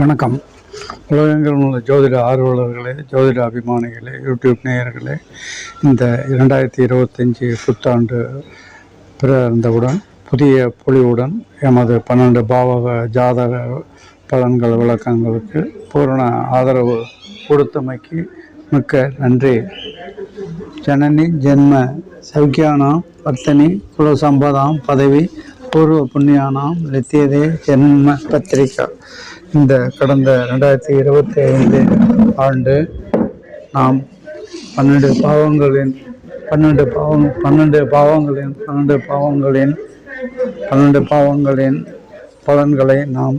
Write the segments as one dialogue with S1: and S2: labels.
S1: வணக்கம் உலகங்கள் உள்ள ஜோதிட ஆர்வலர்களே ஜோதிட அபிமானிகளே யூடியூப் நேயர்களே இந்த இரண்டாயிரத்தி இருபத்தஞ்சி புத்தாண்டு பிறந்தவுடன் புதிய பொலிவுடன் எமது பன்னெண்டு பாவக ஜாதக பலன்கள் விளக்கங்களுக்கு பூரண ஆதரவு கொடுத்தமைக்கு மிக்க நன்றி ஜனனி ஜென்ம சௌக்கியானாம் வர்த்தனி குலசம்பதாம் பதவி பூர்வ புண்ணியானாம் லித்தியதே ஜென்ம பத்திரிகா இந்த கடந்த ரெண்டாயிரத்தி இருபத்தி ஐந்து ஆண்டு நாம் பன்னெண்டு பாவங்களின் பன்னெண்டு பாவம் பன்னெண்டு பாவங்களின் பன்னெண்டு பாவங்களின் பன்னெண்டு பாவங்களின் பலன்களை நாம்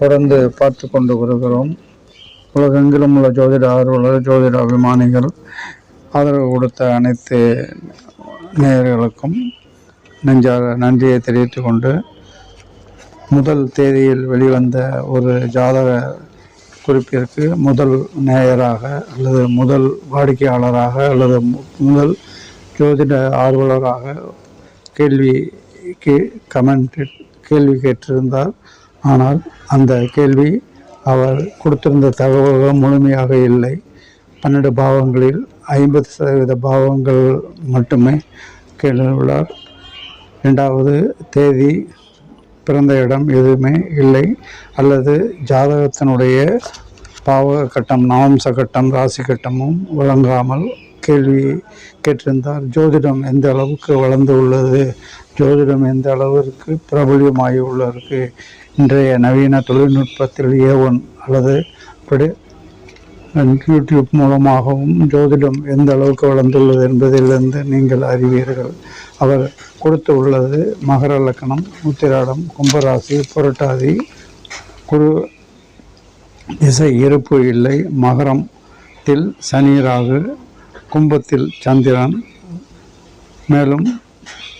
S1: தொடர்ந்து பார்த்து கொண்டு வருகிறோம் உலகெங்கிலும் உள்ள ஜோதிட ஆர்வலர் ஜோதிட அபிமானிகள் ஆதரவு கொடுத்த அனைத்து நேயர்களுக்கும் நெஞ்சாக நன்றியை தெரிவித்துக்கொண்டு முதல் தேதியில் வெளிவந்த ஒரு ஜாதக குறிப்பிற்கு முதல் நேயராக அல்லது முதல் வாடிக்கையாளராக அல்லது முதல் ஜோதிட ஆர்வலராக கேள்வி கே கமெண்ட் கேள்வி கேட்டிருந்தார் ஆனால் அந்த கேள்வி அவர் கொடுத்திருந்த தகவல்கள் முழுமையாக இல்லை பன்னெண்டு பாவங்களில் ஐம்பது சதவீத பாவங்கள் மட்டுமே கேள்வி உள்ளார் ரெண்டாவது தேதி பிறந்த இடம் எதுவுமே இல்லை அல்லது ஜாதகத்தினுடைய பாவ கட்டம் நவம்ச கட்டம் ராசி கட்டமும் வழங்காமல் கேள்வி கேட்டிருந்தார் ஜோதிடம் எந்த அளவுக்கு வளர்ந்து உள்ளது ஜோதிடம் எந்த அளவிற்கு பிரபலியமாகி உள்ளதற்கு இன்றைய நவீன தொழில்நுட்பத்தில் ஏ ஒன் அல்லது இப்படி யூடியூப் மூலமாகவும் ஜோதிடம் எந்த அளவுக்கு வளர்ந்துள்ளது என்பதிலிருந்து நீங்கள் அறிவீர்கள் அவர் கொடுத்து உள்ளது மகர லக்கணம் உத்திராடம் கும்பராசி புரட்டாதி குரு திசை இருப்பு இல்லை மகரத்தில் சனி ராகு கும்பத்தில் சந்திரன் மேலும்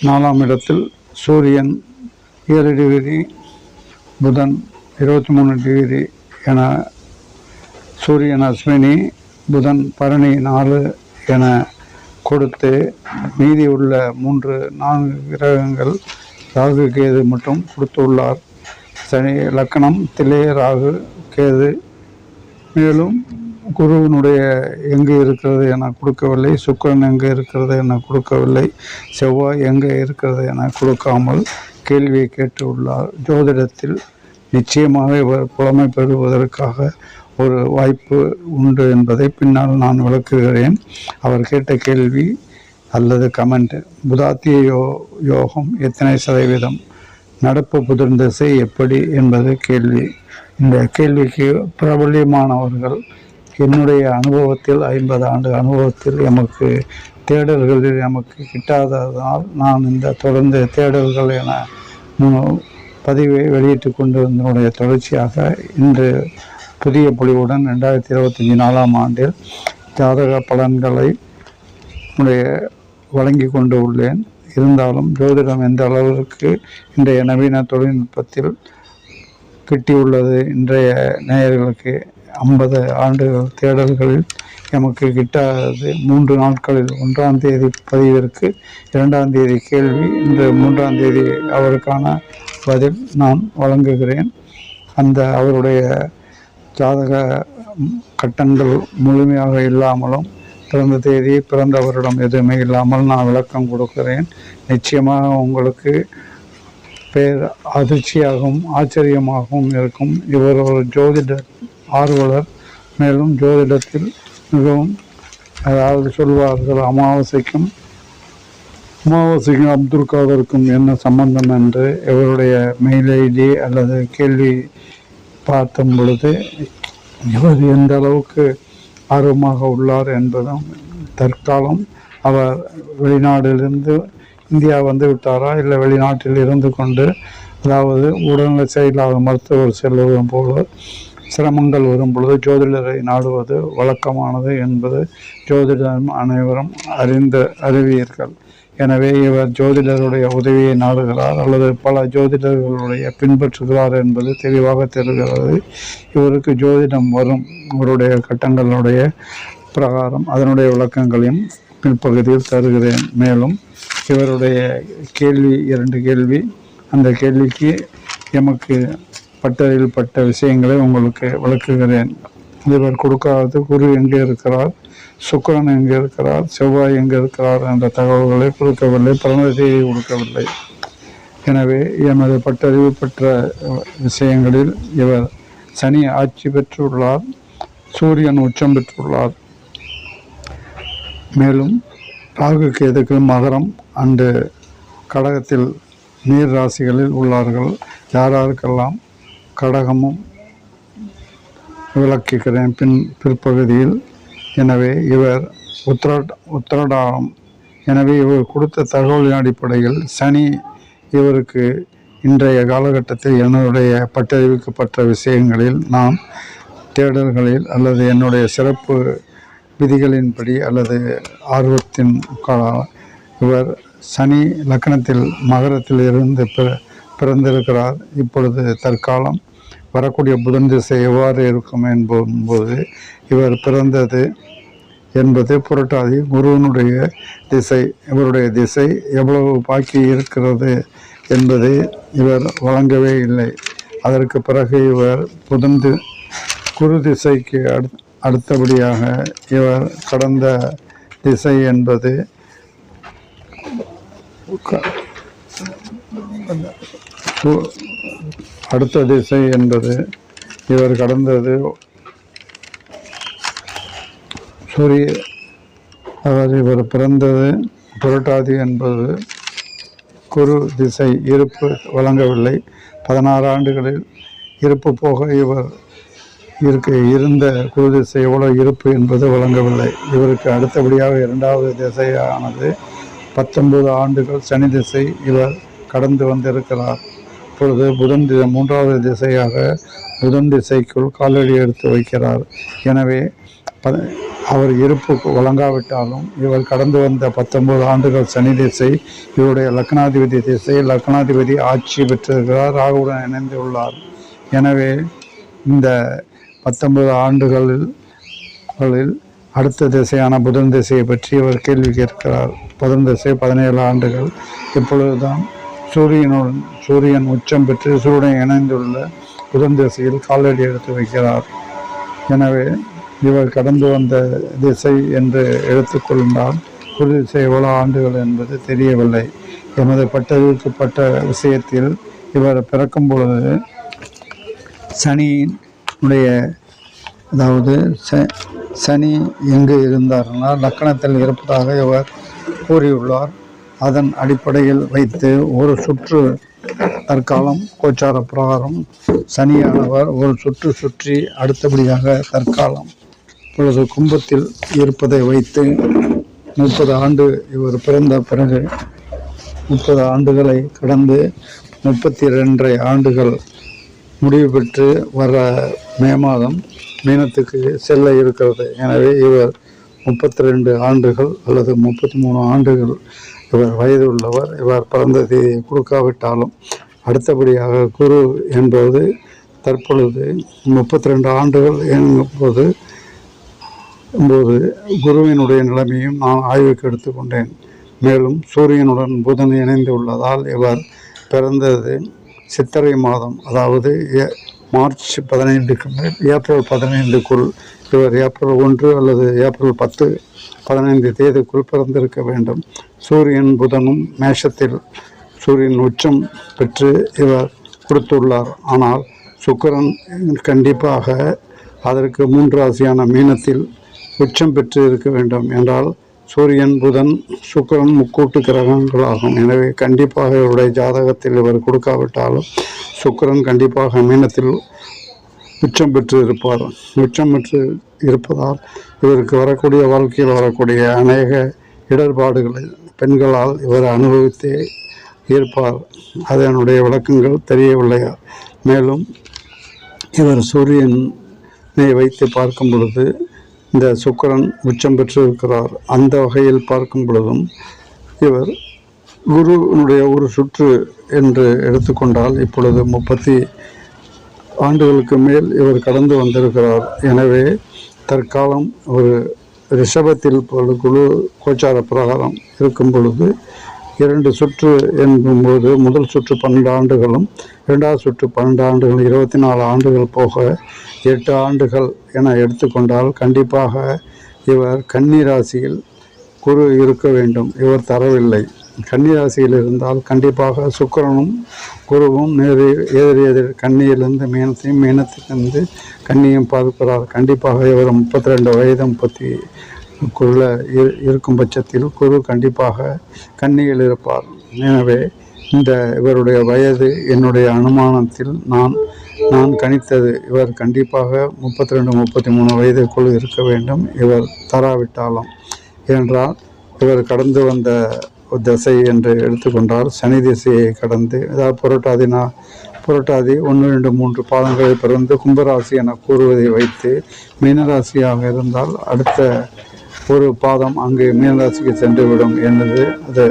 S1: நாலாம் இடத்தில் சூரியன் ஏழு டிகிரி புதன் இருபத்தி மூணு டிகிரி என சூரியன் அஸ்வினி புதன் பரணி நாலு என கொடுத்து மீதி உள்ள மூன்று நான்கு கிரகங்கள் ராகு கேது மட்டும் கொடுத்துள்ளார் சனி லக்கணம் திலே ராகு கேது மேலும் குருவினுடைய எங்கே இருக்கிறது என கொடுக்கவில்லை சுக்கரன் எங்கே இருக்கிறது என கொடுக்கவில்லை செவ்வாய் எங்கே இருக்கிறது என கொடுக்காமல் கேள்வியை கேட்டு உள்ளார் ஜோதிடத்தில் நிச்சயமாக இவர் புலமை பெறுவதற்காக ஒரு வாய்ப்பு உண்டு என்பதை பின்னால் நான் விளக்குகிறேன் அவர் கேட்ட கேள்வி அல்லது கமெண்ட் புதாத்திய யோ யோகம் எத்தனை சதவீதம் நடப்பு புதிர் திசை எப்படி என்பது கேள்வி இந்த கேள்விக்கு பிரபல்யமானவர்கள் என்னுடைய அனுபவத்தில் ஐம்பது ஆண்டு அனுபவத்தில் எமக்கு தேடல்களில் நமக்கு கிட்டாததால் நான் இந்த தொடர்ந்து தேடல்கள் என பதிவை வெளியிட்டு கொண்டு வந்தனுடைய தொடர்ச்சியாக இன்று புதிய பொலிவுடன் ரெண்டாயிரத்தி இருபத்தஞ்சி நாலாம் ஆண்டில் ஜாதக பலன்களை உடைய வழங்கி கொண்டு உள்ளேன் இருந்தாலும் ஜோதிடம் எந்த அளவிற்கு இன்றைய நவீன தொழில்நுட்பத்தில் கிட்டியுள்ளது இன்றைய நேயர்களுக்கு ஐம்பது ஆண்டுகள் தேடல்களில் எமக்கு கிட்டாதது மூன்று நாட்களில் ஒன்றாம் தேதி பதிவிற்கு இரண்டாம் தேதி கேள்வி இன்று மூன்றாம் தேதி அவருக்கான பதில் நான் வழங்குகிறேன் அந்த அவருடைய ஜாதக கட்டங்கள் முழுமையாக இல்லாமலும் பிறந்த தேதி பிறந்த வருடம் எதுவுமே இல்லாமல் நான் விளக்கம் கொடுக்கிறேன் நிச்சயமாக உங்களுக்கு பேர் அதிர்ச்சியாகவும் ஆச்சரியமாகவும் இருக்கும் இவர் ஒரு ஜோதிட ஆர்வலர் மேலும் ஜோதிடத்தில் மிகவும் அதாவது சொல்வார்கள் அமாவாசைக்கும் அமாவாசைக்கும் அப்துல் காதருக்கும் என்ன சம்பந்தம் என்று இவருடைய மெயில் ஐடி அல்லது கேள்வி பார்த்தும் பொழுது இவர் எந்த அளவுக்கு ஆர்வமாக உள்ளார் என்பதும் தற்காலம் அவர் வெளிநாட்டிலிருந்து இந்தியா வந்து விட்டாரா இல்லை வெளிநாட்டில் இருந்து கொண்டு அதாவது உடல்நிலை சரியில்லாத மருத்துவர் செல்வதும் போல சிரமங்கள் வரும் பொழுது ஜோதிடரை நாடுவது வழக்கமானது என்பது ஜோதிடம் அனைவரும் அறிந்த அறிவியர்கள் எனவே இவர் ஜோதிடருடைய உதவியை நாடுகிறார் அல்லது பல ஜோதிடர்களுடைய பின்பற்றுகிறார் என்பது தெளிவாக தெரிகிறது இவருக்கு ஜோதிடம் வரும் இவருடைய கட்டங்களுடைய பிரகாரம் அதனுடைய விளக்கங்களையும் பிற்பகுதியில் தருகிறேன் மேலும் இவருடைய கேள்வி இரண்டு கேள்வி அந்த கேள்விக்கு எமக்கு பட்டறையில் பட்ட விஷயங்களை உங்களுக்கு விளக்குகிறேன் இவர் கொடுக்காதது குரு எங்கே இருக்கிறார் சுக்கரன் எங்கே இருக்கிறார் செவ்வாய் எங்கே இருக்கிறார் என்ற தகவல்களை கொடுக்கவில்லை பிரணதியை கொடுக்கவில்லை எனவே எமது பட்டறிவு பெற்ற விஷயங்களில் இவர் சனி ஆட்சி பெற்றுள்ளார் சூரியன் உச்சம் பெற்றுள்ளார் மேலும் ராகு கேதுக்கு மகரம் அன்று கடகத்தில் நீர் ராசிகளில் உள்ளார்கள் யாராருக்கெல்லாம் கடகமும் விளக்குகிறேன் பின் பிற்பகுதியில் எனவே இவர் உத்திர உத்திரடாரம் எனவே இவர் கொடுத்த தகவலின் அடிப்படையில் சனி இவருக்கு இன்றைய காலகட்டத்தில் என்னுடைய பட்டறிவிக்கப்பட்ட விஷயங்களில் நாம் தேடல்களில் அல்லது என்னுடைய சிறப்பு விதிகளின்படி அல்லது ஆர்வத்தின் இவர் சனி லக்னத்தில் மகரத்தில் இருந்து பிற பிறந்திருக்கிறார் இப்பொழுது தற்காலம் வரக்கூடிய புதன் திசை எவ்வாறு இருக்கும் என்பது இவர் பிறந்தது என்பது புரட்டாதி குருவனுடைய திசை இவருடைய திசை எவ்வளவு பாக்கி இருக்கிறது என்பது இவர் வழங்கவே இல்லை அதற்கு பிறகு இவர் புதன் குரு திசைக்கு அடுத்தபடியாக இவர் கடந்த திசை என்பது அடுத்த திசை என்பது இவர் கடந்தது சூரிய அதாவது இவர் பிறந்தது புரட்டாதி என்பது குரு திசை இருப்பு வழங்கவில்லை பதினாறு ஆண்டுகளில் இருப்பு போக இவர் இருக்க இருந்த குரு திசை எவ்வளோ இருப்பு என்பது வழங்கவில்லை இவருக்கு அடுத்தபடியாக இரண்டாவது திசையானது பத்தொன்பது ஆண்டுகள் சனி திசை இவர் கடந்து வந்திருக்கிறார் இப்பொழுது புதன் மூன்றாவது திசையாக புதன் திசைக்குள் காலடி எடுத்து வைக்கிறார் எனவே அவர் இருப்பு வழங்காவிட்டாலும் இவர் கடந்து வந்த பத்தொன்பது ஆண்டுகள் சனி திசை இவருடைய லக்னாதிபதி திசை லக்னாதிபதி ஆட்சி பெற்றிருக்கிறார் ராகுடன் இணைந்து உள்ளார் எனவே இந்த பத்தொன்பது ஆண்டுகளில் அடுத்த திசையான புதன் திசையை பற்றி இவர் கேள்வி கேட்கிறார் புதன் திசை பதினேழு ஆண்டுகள் இப்பொழுதுதான் சூரியனுடன் சூரியன் உச்சம் பெற்று சூரியன் இணைந்துள்ள புதன் திசையில் காலடி எடுத்து வைக்கிறார் எனவே இவர் கடந்து வந்த திசை என்று எடுத்துக்கொண்டால் குரு திசை எவ்வளோ ஆண்டுகள் என்பது தெரியவில்லை எமது பட்டறிவுக்கு பட்ட விஷயத்தில் இவர் பிறக்கும் பொழுது சனியினுடைய அதாவது சனி எங்கு இருந்தார்னால் லக்கணத்தில் இருப்பதாக இவர் கூறியுள்ளார் அதன் அடிப்படையில் வைத்து ஒரு சுற்று தற்காலம் கோச்சார பிரகாரம் சனியானவர் ஒரு சுற்று சுற்றி அடுத்தபடியாக தற்காலம் இப்பொழுது கும்பத்தில் இருப்பதை வைத்து முப்பது ஆண்டு இவர் பிறந்த பிறகு முப்பது ஆண்டுகளை கடந்து முப்பத்தி ரெண்டரை ஆண்டுகள் முடிவு பெற்று வர மே மாதம் மீனத்துக்கு செல்ல இருக்கிறது எனவே இவர் முப்பத்தி ரெண்டு ஆண்டுகள் அல்லது முப்பத்தி மூணு ஆண்டுகள் இவர் வயது உள்ளவர் இவர் பிறந்த தேதியை கொடுக்காவிட்டாலும் அடுத்தபடியாக குரு என்பது தற்பொழுது முப்பத்தி ரெண்டு ஆண்டுகள் எனும்போது போது குருவினுடைய நிலைமையும் நான் ஆய்வுக்கு எடுத்துக்கொண்டேன் மேலும் சூரியனுடன் புதன் இணைந்து உள்ளதால் இவர் பிறந்தது சித்திரை மாதம் அதாவது மார்ச் பதினைந்துக்கு மேல் ஏப்ரல் பதினைந்துக்குள் இவர் ஏப்ரல் ஒன்று அல்லது ஏப்ரல் பத்து பதினைந்து தேதிக்குள் பிறந்திருக்க வேண்டும் சூரியன் புதனும் மேஷத்தில் சூரியன் உச்சம் பெற்று இவர் கொடுத்துள்ளார் ஆனால் சுக்கரன் கண்டிப்பாக அதற்கு மூன்று ராசியான மீனத்தில் உச்சம் பெற்று இருக்க வேண்டும் என்றால் சூரியன் புதன் சுக்கரன் முக்கூட்டு கிரகங்களாகும் எனவே கண்டிப்பாக இவருடைய ஜாதகத்தில் இவர் கொடுக்காவிட்டாலும் சுக்கரன் கண்டிப்பாக மீனத்தில் மிச்சம் பெற்று இருப்பார் மிச்சம் பெற்று இருப்பதால் இவருக்கு வரக்கூடிய வாழ்க்கையில் வரக்கூடிய அநேக இடர்பாடுகளை பெண்களால் இவர் அனுபவித்தே இருப்பார் அதனுடைய விளக்கங்கள் தெரியவில்லையா மேலும் இவர் சூரியனை வைத்து பார்க்கும் பொழுது இந்த சுக்கரன் உச்சம் பெற்றிருக்கிறார் அந்த வகையில் பார்க்கும் பொழுதும் இவர் குருனுடைய ஒரு சுற்று என்று எடுத்துக்கொண்டால் இப்பொழுது முப்பத்தி ஆண்டுகளுக்கு மேல் இவர் கடந்து வந்திருக்கிறார் எனவே தற்காலம் ஒரு ரிஷபத்தில் ஒரு குழு கோச்சார பிரகாரம் இருக்கும் பொழுது இரண்டு சுற்று என்பது முதல் சுற்று பன்னெண்டு ஆண்டுகளும் இரண்டாவது சுற்று பன்னெண்டு ஆண்டுகள் இருபத்தி நாலு ஆண்டுகள் போக எட்டு ஆண்டுகள் என எடுத்துக்கொண்டால் கண்டிப்பாக இவர் கன்னி ராசியில் குரு இருக்க வேண்டும் இவர் தரவில்லை கன்னிராசியில் இருந்தால் கண்டிப்பாக சுக்கரனும் குருவும் நேரு எதிர் எதிர் கண்ணியிலிருந்து மீனத்தையும் மீனத்திலிருந்து கண்ணியும் பார்க்கிறார் கண்டிப்பாக இவர் முப்பத்தி ரெண்டு வயது முப்பத்தி குள்ள இருக்கும் பட்சத்தில் குரு கண்டிப்பாக கண்ணியில் இருப்பார் எனவே இந்த இவருடைய வயது என்னுடைய அனுமானத்தில் நான் நான் கணித்தது இவர் கண்டிப்பாக முப்பத்தி ரெண்டு முப்பத்தி மூணு வயதுக்குள் இருக்க வேண்டும் இவர் தராவிட்டாலும் ஏனென்றால் இவர் கடந்து வந்த திசை என்று எடுத்துக்கொண்டால் சனி திசையை கடந்து அதாவது புரட்டாதினா புரட்டாதி ஒன்று ரெண்டு மூன்று பாதங்களை பிறந்து கும்பராசி என கூறுவதை வைத்து மீனராசியாக இருந்தால் அடுத்த ஒரு பாதம் அங்கு மீனராசிக்கு சென்றுவிடும் என்பது அது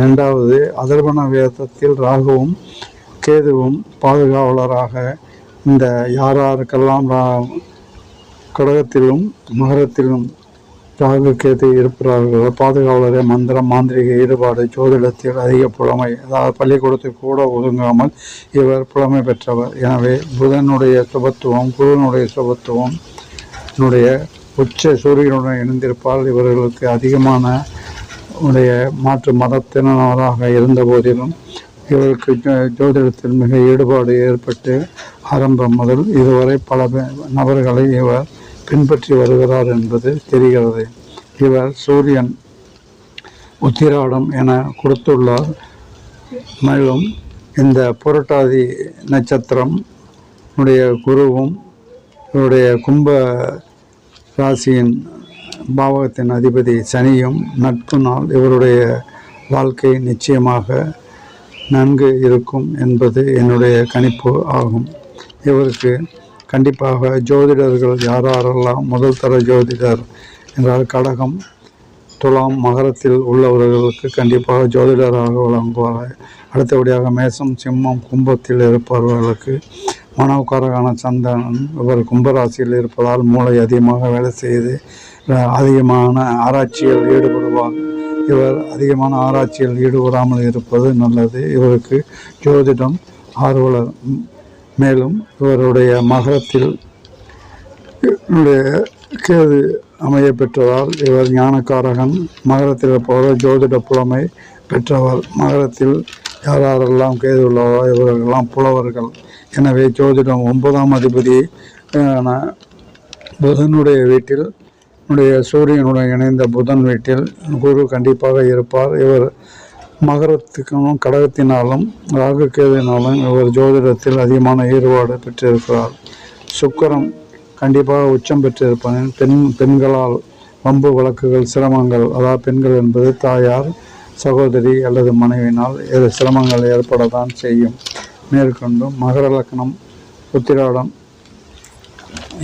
S1: ரெண்டாவது அதர்பண வேதத்தில் ராகுவும் கேதுவும் பாதுகாவலராக இந்த யாராருக்கெல்லாம் கடகத்திலும் மகரத்திலும் ராகு இருப்பார்கள் இருப்பிறார்களோ பாதுகாவலரே மந்திரம் மாந்திரிக ஈடுபாடு ஜோதிடத்தில் அதிக புலமை அதாவது பள்ளிக்கூடத்தில் கூட ஒதுங்காமல் இவர் புலமை பெற்றவர் எனவே புதனுடைய சுபத்துவம் குருவனுடைய சுபத்துவம் என்னுடைய உச்ச சூரியனுடன் இணைந்திருப்பால் இவர்களுக்கு அதிகமான உடைய மாற்று மதத்தினராக இருந்த போதிலும் இவருக்கு ஜோதிடத்தில் மிக ஈடுபாடு ஏற்பட்டு ஆரம்பம் முதல் இதுவரை பல நபர்களை இவர் பின்பற்றி வருகிறார் என்பது தெரிகிறது இவர் சூரியன் உத்திராடம் என கொடுத்துள்ளார் மேலும் இந்த புரட்டாதி நட்சத்திரம் உடைய குருவும் இவருடைய கும்ப ராசியின் பாவகத்தின் அதிபதி சனியும் நட்பு நாள் இவருடைய வாழ்க்கை நிச்சயமாக நன்கு இருக்கும் என்பது என்னுடைய கணிப்பு ஆகும் இவருக்கு கண்டிப்பாக ஜோதிடர்கள் யாராரெல்லாம் யாரெல்லாம் முதல் தர ஜோதிடர் என்றால் கடகம் துலாம் மகரத்தில் உள்ளவர்களுக்கு கண்டிப்பாக ஜோதிடராக விளங்குவார்கள் அடுத்தபடியாக மேசம் சிம்மம் கும்பத்தில் இருப்பவர்களுக்கு மனோக்காரகான சந்தனன் இவர் கும்பராசியில் இருப்பதால் மூளை அதிகமாக வேலை செய்து அதிகமான ஆராய்ச்சியில் ஈடுபடுவார் இவர் அதிகமான ஆராய்ச்சியில் ஈடுபடாமல் இருப்பது நல்லது இவருக்கு ஜோதிடம் ஆர்வலர் மேலும் இவருடைய மகரத்தில் கேது அமைய பெற்றதால் இவர் ஞானக்காரகன் மகரத்தில் போக ஜோதிட புலமை பெற்றவர் மகரத்தில் யாரெல்லாம் கேது உள்ளவரோ இவர்களெல்லாம் புலவர்கள் எனவே ஜோதிடம் ஒன்பதாம் அதிபதி புதனுடைய வீட்டில் என்னுடைய சூரியனுடன் இணைந்த புதன் வீட்டில் குரு கண்டிப்பாக இருப்பார் இவர் மகரத்துக்கும் கடகத்தினாலும் ராகு இவர் ஜோதிடத்தில் அதிகமான ஈடுபாடு பெற்றிருக்கிறார் சுக்கரம் கண்டிப்பாக உச்சம் பெற்றிருப்பேன் பெண் பெண்களால் வம்பு வழக்குகள் சிரமங்கள் அதாவது பெண்கள் என்பது தாயார் சகோதரி அல்லது மனைவினால் ஏது சிரமங்கள் ஏற்படத்தான் செய்யும் மேற்கொண்டு மகர லக்னம் உத்திராடம்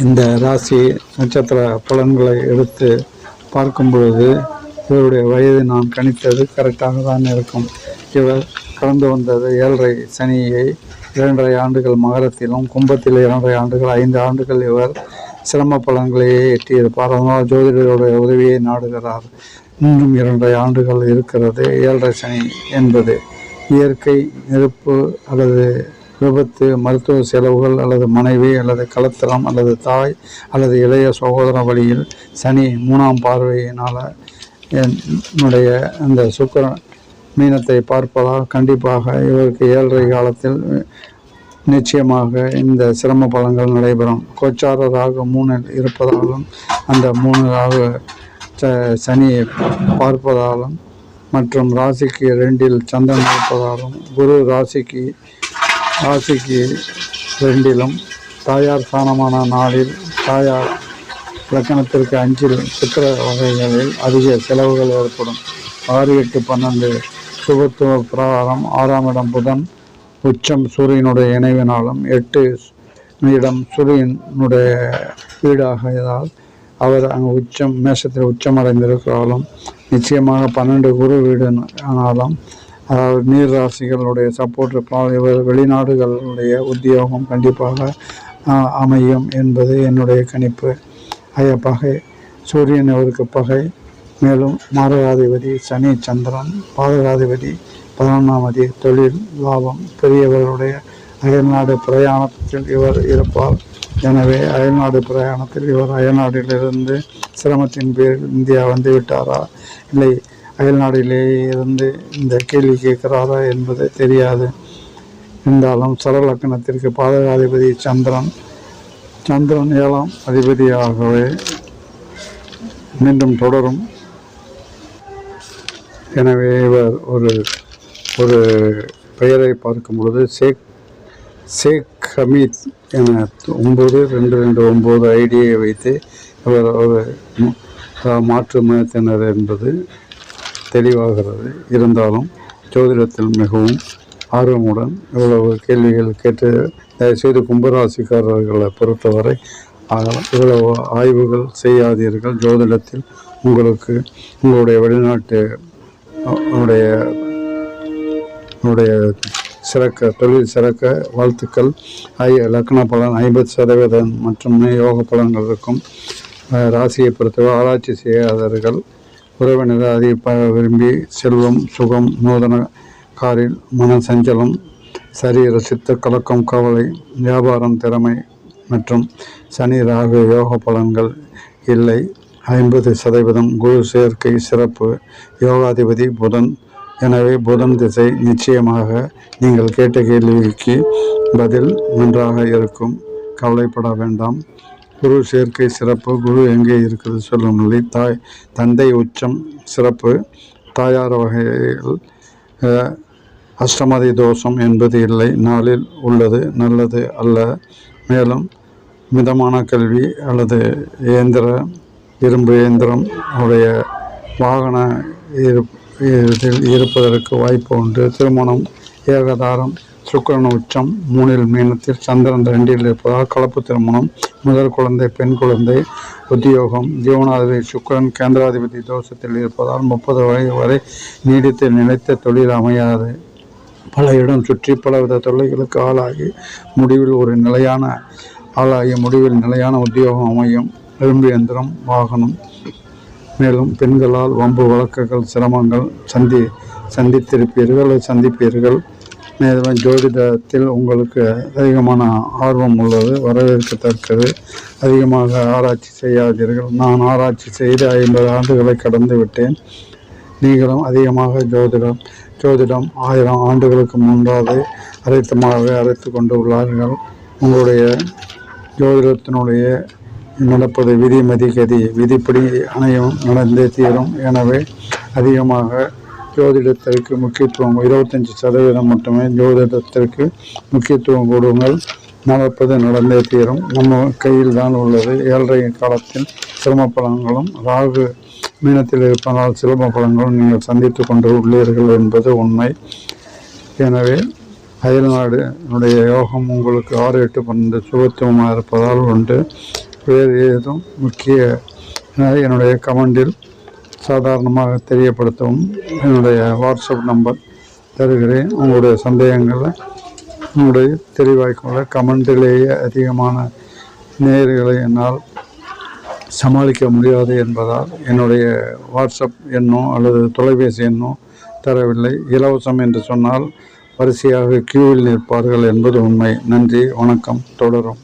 S1: இந்த ராசி நட்சத்திர பலன்களை எடுத்து பார்க்கும் பொழுது இவருடைய வயது நான் கணித்தது கரெக்டாக தான் இருக்கும் இவர் கலந்து வந்தது ஏழரை சனியை இரண்டரை ஆண்டுகள் மகரத்திலும் கும்பத்தில் இரண்டரை ஆண்டுகள் ஐந்து ஆண்டுகள் இவர் சிரம பலன்களையே எட்டியிருப்பார் அதனால் ஜோதிடருடைய உதவியை நாடுகிறார் இன்னும் இரண்டரை ஆண்டுகள் இருக்கிறது ஏழரை சனி என்பது இயற்கை நெருப்பு அல்லது விபத்து மருத்துவ செலவுகள் அல்லது மனைவி அல்லது கலத்திரம் அல்லது தாய் அல்லது இளைய சகோதர வழியில் சனி மூணாம் பார்வையினால் என்னுடைய அந்த சுக்கர மீனத்தை பார்ப்பதால் கண்டிப்பாக இவருக்கு ஏழரை காலத்தில் நிச்சயமாக இந்த சிரம பலங்கள் நடைபெறும் கோச்சார ராகு மூணில் இருப்பதாலும் அந்த மூணு ராகு சனியை பார்ப்பதாலும் மற்றும் ராசிக்கு ரெண்டில் சந்திரன் இருப்பதாலும் குரு ராசிக்கு ராசிக்கு ரெண்டிலும் தாயார் ஸ்தானமான நாளில் தாயார் இலக்கணத்திற்கு அஞ்சில் சித்திர வகைகளில் அதிக செலவுகள் ஏற்படும் ஆறு எட்டு பன்னெண்டு சுபத்துவ பிரகாரம் ஆறாம் இடம் புதன் உச்சம் சூரியனுடைய இணைவினாலும் எட்டு இடம் சூரியனுடைய வீடாகையதால் அவர் அங்கே உச்சம் மேஷத்தில் உச்சமடைந்திருக்கிறாலும் நிச்சயமாக பன்னெண்டு குரு வீடு ஆனாலும் அதாவது நீர் ராசிகளுடைய சப்போர்ட் இவர் வெளிநாடுகளுடைய உத்தியோகம் கண்டிப்பாக அமையும் என்பது என்னுடைய கணிப்பு அய பகை சூரியன் அவருக்கு பகை மேலும் மாரகாதிபதி சனி சந்திரன் பாதகாதிபதி பதினொன்றாம் அதி தொழில் லாபம் பெரியவர்களுடைய அயல்நாடு பிரயாணத்தில் இவர் இருப்பார் எனவே அயல்நாடு பிரயாணத்தில் இவர் அயல்நாட்டிலிருந்து சிரமத்தின் பேரில் இந்தியா வந்து விட்டாரா இல்லை அயல்நாடிலே இருந்து இந்த கேள்வி கேட்கிறாரா என்பது தெரியாது இருந்தாலும் சரலக்கணத்திற்கு பாதகாதிபதி சந்திரன் சந்திரன் ஏழாம் அதிபதியாகவே மீண்டும் தொடரும் எனவே இவர் ஒரு ஒரு பெயரை பார்க்கும் பொழுது ஷேக் ஷேக் ஹமீத் என ஒம்பது ரெண்டு ரெண்டு ஒம்பது ஐடியை வைத்து இவர் ஒரு மாற்று மதத்தினர் என்பது தெளிவாகிறது இருந்தாலும் ஜோதிடத்தில் மிகவும் ஆர்வமுடன் இவ்வளவு கேள்விகள் கேட்டு தயவுசெய்து கும்பராசிக்காரர்களை பொறுத்தவரை இவ்வளவு ஆய்வுகள் செய்யாதீர்கள் ஜோதிடத்தில் உங்களுக்கு உங்களுடைய வெளிநாட்டு சிறக்க தொழில் சிறக்க வாழ்த்துக்கள் ஐ லக்ன பலன் ஐம்பது சதவீதம் மற்றும் யோக பலன்கள் இருக்கும் ராசியை பொறுத்தவரை ஆராய்ச்சி செய்யாதவர்கள் உறவினர் அதிகப்பாக விரும்பி செல்வம் சுகம் நூதன காரில் மன சஞ்சலம் சரீர சித்த கலக்கம் கவலை வியாபாரம் திறமை மற்றும் சனி ராகு யோக பலன்கள் இல்லை ஐம்பது சதவீதம் குரு சேர்க்கை சிறப்பு யோகாதிபதி புதன் எனவே புதன் திசை நிச்சயமாக நீங்கள் கேட்ட கேள்விக்கு பதில் நன்றாக இருக்கும் கவலைப்பட வேண்டாம் குரு சேர்க்கை சிறப்பு குரு எங்கே இருக்கிறது சொல்லும் நிலை தாய் தந்தை உச்சம் சிறப்பு தாயார் வகையில் அஷ்டமதி தோஷம் என்பது இல்லை நாளில் உள்ளது நல்லது அல்ல மேலும் மிதமான கல்வி அல்லது இயந்திர இரும்பு இயந்திரம் உடைய வாகன இதில் இருப்பதற்கு வாய்ப்பு உண்டு திருமணம் ஏகதாரம் சுக்கரன் உச்சம் மூணில் மீனத்தில் சந்திரன் ரெண்டில் இருப்பதால் கலப்பு திருமணம் முதல் குழந்தை பெண் குழந்தை உத்தியோகம் ஜீவனாதிபதி சுக்கரன் கேந்திராதிபதி தோஷத்தில் இருப்பதால் முப்பது வயது வரை நீடித்து நினைத்த தொழில் அமையாது பல இடம் சுற்றி பலவித தொல்லைகளுக்கு ஆளாகி முடிவில் ஒரு நிலையான ஆளாகிய முடிவில் நிலையான உத்தியோகம் அமையும் எலும்பு எந்திரம் வாகனம் மேலும் பெண்களால் வம்பு வழக்குகள் சிரமங்கள் சந்தி சந்தித்திருப்பீர்கள் சந்திப்பீர்கள் மேலும் ஜோதிடத்தில் உங்களுக்கு அதிகமான ஆர்வம் உள்ளது வரவேற்கத்தக்கது அதிகமாக ஆராய்ச்சி செய்யாதீர்கள் நான் ஆராய்ச்சி செய்து ஐம்பது ஆண்டுகளை கடந்து விட்டேன் நீங்களும் அதிகமாக ஜோதிடம் ஜோதிடம் ஆயிரம் ஆண்டுகளுக்கு முன்பாக அழைத்தமாகவே அழைத்து கொண்டு உள்ளார்கள் உங்களுடைய ஜோதிடத்தினுடைய நடப்பது விதி மதி கதி விதிப்படி அணையும் நடந்தே தீரும் எனவே அதிகமாக ஜோதிடத்திற்கு முக்கியத்துவம் இருபத்தஞ்சி சதவீதம் மட்டுமே ஜோதிடத்திற்கு முக்கியத்துவம் கொடுங்கள் நடப்பது நடந்தே தீரும் நம்ம கையில் தான் உள்ளது ஏழரை காலத்தில் சிரம பலன்களும் ராகு மீனத்தில் இருப்பதால் சிலம்ப பலங்களும் நீங்கள் சந்தித்து கொண்டு உள்ளீர்கள் என்பது உண்மை எனவே அயல்நாடு என்னுடைய யோகம் உங்களுக்கு ஆறு எட்டு பன்னெண்டு சுபத்துவமாக இருப்பதால் உண்டு வேறு ஏதும் முக்கிய என்னுடைய கமெண்டில் சாதாரணமாக தெரியப்படுத்தவும் என்னுடைய வாட்ஸ்அப் நம்பர் தருகிறேன் உங்களுடைய சந்தேகங்களை உங்களுடைய தெளிவாய்க்கொள்ள கமெண்டிலேயே அதிகமான நேர்களை என்னால் சமாளிக்க முடியாது என்பதால் என்னுடைய வாட்ஸ்அப் எண்ணோ அல்லது தொலைபேசி எண்ணோ தரவில்லை இலவசம் என்று சொன்னால் வரிசையாக கியூவில் நிற்பார்கள் என்பது உண்மை நன்றி வணக்கம் தொடரும்